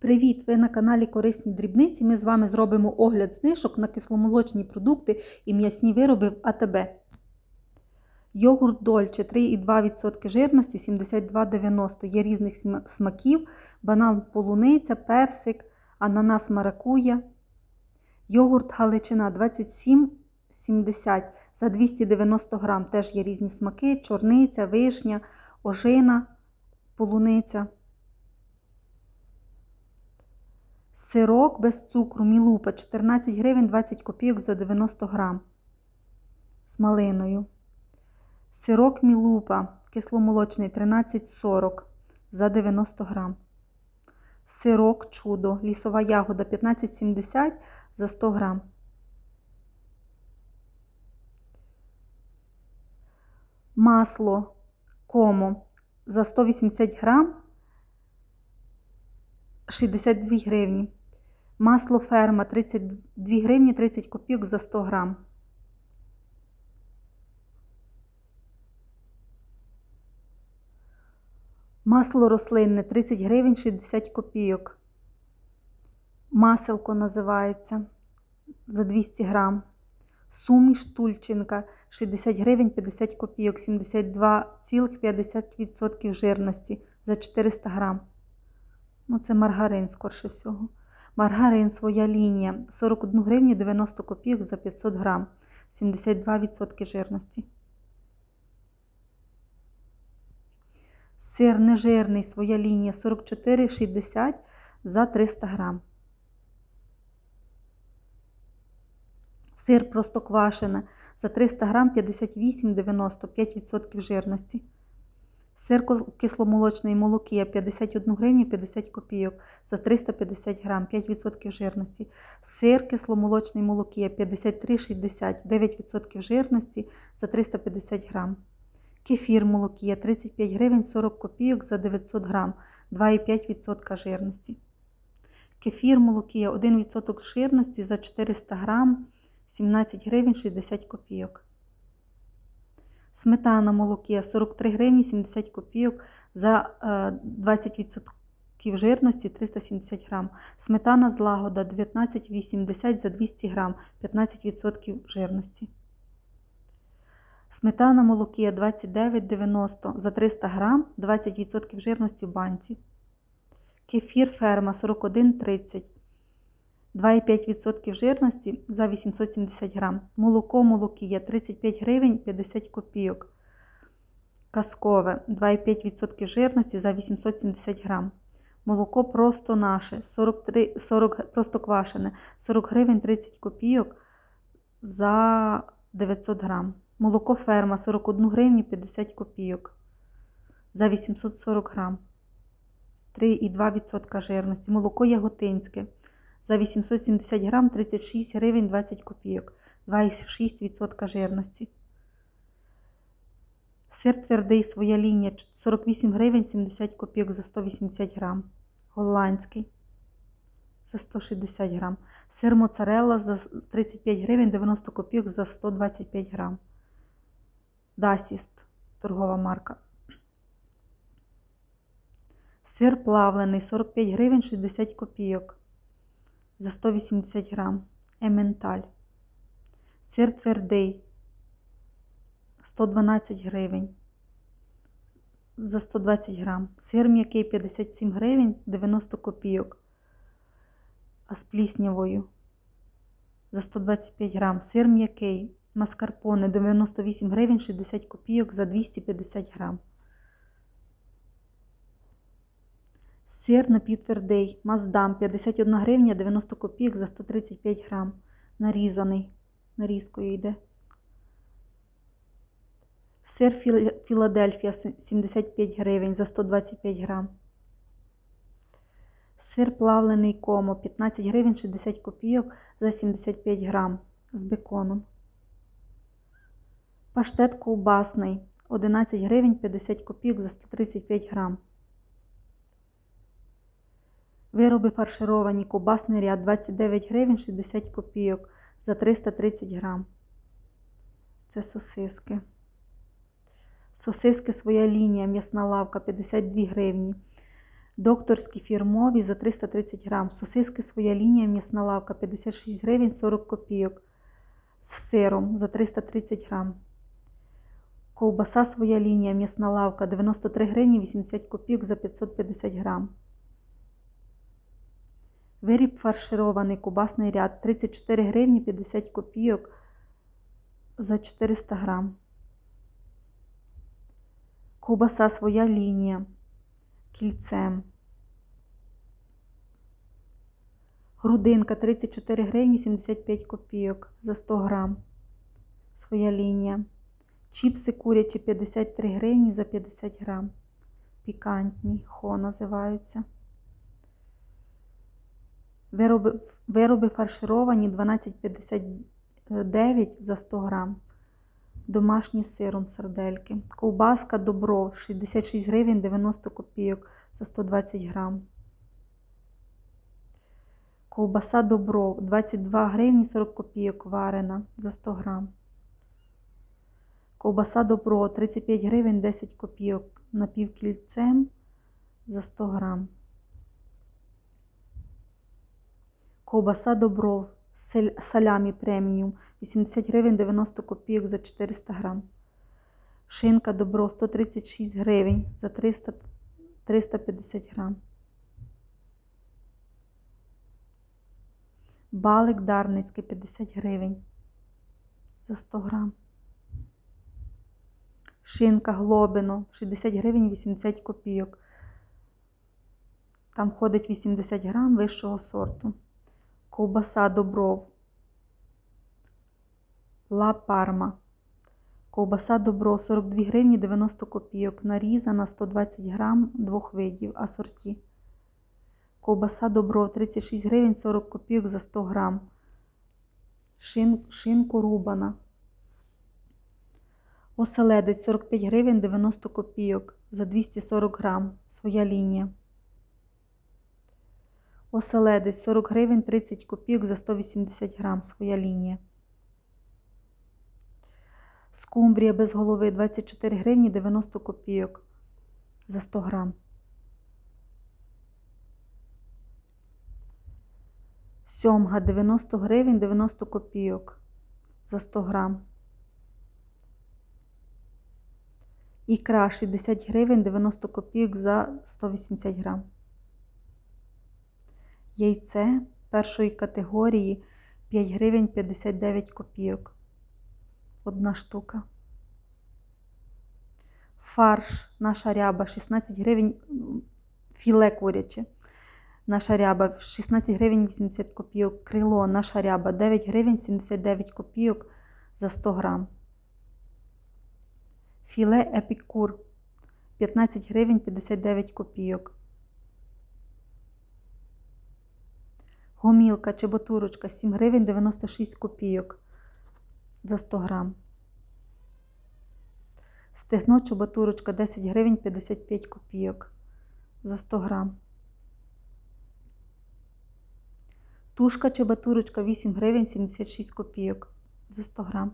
Привіт! Ви на каналі Корисні дрібниці. Ми з вами зробимо огляд знижок на кисломолочні продукти і м'ясні вироби в АТБ. Йогурт Дольче 3,2% жирності 72,90 Є різних смаків: банан полуниця, персик, ананас маракуя. Йогурт Галичина 27,70 за 290 грам. Теж є різні смаки: чорниця, вишня, ожина, полуниця. Сирок без цукру, мілупа 14 гривень 20 копійок за 90 грам з малиною. Сирок мілупа кисломолочний 13,40 за 90 грам. Сирок чудо, лісова ягода 15,70 за 100 грам. Масло комо за 180 грам 62 гривні. Масло ферма 32 гривні 30 копійок за 100 грам. Масло рослинне 30 гривень 60 копійок. Маселко називається за 200 грам. Суміш тульчинка 60 гривень 50 копійок, 72,50% жирності за 400 грам. Ну, це маргарин, скорше всього. Маргарин своя лінія 41 гривні 90 копійок за 500 грам, 72% жирності. Сир нежирний, своя лінія 44,60 за 300 грам. Сир простоквашине за 300 грам 58,90 5% жирності. Сир кисломолочний молокія 51 гривні 50 копійок за 350 грам 5% жирності. Сир кисломолочний молокія 53,60 9% жирності за 350 грам. Кефір молокія 35 гривень 40 копійок за 900 грам 2,5% жирності. Кефір молокія 1% жирності за 400 грам 17 гривень 60 копійок. Сметана молокія 43 гривні 70 копійок за 20% жирності 370 грам. Сметана злагода 19,80 за 200 грам 15% жирності. Сметана молокія 29,90 за 300 грам 20% жирності в банці. Кефір ферма 41,30 2,5% жирності за 870 грам. Молоко молокія 35 гривень 50 копійок. Казкове 2,5% жирності за 870 грам. Молоко просто наше 43, 40, просто квашене 40 гривень 30 копійок за 900 грам. Молоко ферма 41 гривню 50 копійок за 840 грам. 3,2% жирності. Молоко яготинське за 870 грам 36 гривень 20 копійок, 2,6% жирності. Сир твердий своя лінія 48 гривень 70 копійок за 180 грам. Голландський за 160 грам. Сир моцарелла за 35 гривень 90 копійок за 125 грам. Дасіст торгова марка. Сир плавлений 45 гривень 60 копійок за 180 грам. Ементаль. Сир твердий 112 гривень за 120 грам. Сир м'який 57 гривень 90 копійок. А з пліснявою за 125 грам. Сир м'який. Маскарпоне 98 гривень 60 копійок за 250 грам. Сир напівтвердий, маздам 51 гривня 90 копійок за 135 грам. Нарізаний. Нарізкою йде. Сир Філадельфія 75 гривень за 125 грам. Сир плавлений комо 15 гривень 60 копійок за 75 грам з беконом. Паштет ковбасний 11 гривень 50 копійок за 135 грам. Вироби фаршировані, ковбасний ряд 29 гривень 60 копійок за 330 грам. Це сосиски. Сосиски своя лінія, м'ясна лавка 52 гривні. Докторські фірмові за 330 грам. Сосиски своя лінія, м'ясна лавка 56 гривень 40 копійок. З сиром за 330 грам. Ковбаса своя лінія, м'ясна лавка 93 гривні 80 копійок за 550 грам. Виріб фарширований кубасний ряд 34 гривні 50 копійок за 400 грам. Ковбаса своя лінія кільцем. Грудинка 34 гривні 75 копійок за 100 грам. Своя лінія. Чіпси курячі 53 гривні за 50 грам. Пікантні, хо називаються. Вироби, вироби фаршировані 12,59 за 100 грам. Домашні сиром сардельки. Ковбаска добро 66 гривень 90 копійок за 120 грам. Ковбаса добро 22 гривні 40 копійок варена за 100 грам. Ковбаса добро 35 гривень 10 копійок напівкільцем за 100 грам. Ковбаса добро салямі преміум 80 гривень 90 копійок за 400 грам. Шинка добро 136 гривень за 300, 350 грам. Балик Дарницький 50 гривень за 100 грам. Шинка Глобино 60 гривень 80 копійок. Там входить 80 грам вищого сорту. Ковбаса Добров. Ла Парма. Ковбаса Добро 42 гривні 90 копійок. Нарізана 120 грам двох видів асорті. Ковбаса Добро 36 гривень 40 копійок за 100 грам. Шин, шинку рубана. Оселедець 45 гривень 90 копійок за 240 грам. Своя лінія. Оселедець 40 гривень 30 копійок за 180 грам. Своя лінія. Скумбрія без голови 24 гривні 90 копійок за 100 грам. Сьомга 90 гривень 90 копійок за 100 грам. Ікра 60 гривень 90 копійок за 180 грам. Яйце першої категорії 5 гривень 59 копійок. Одна штука. Фарш наша ряба 16 гривень філе куряче. Наша ряба 16 гривень 80 копійок. Крило наша ряба 9 гривень 79 копійок за 100 грам. Філе епікур 15 гривень 59 копійок. Гомілка чеботурочка 7 гривень 96 копійок за 100 грам. Стегно чоботурочка 10 гривень 55 копійок за 100 грам. Тушка чебатурочка 8 гривень 76 копійок за 100 грам.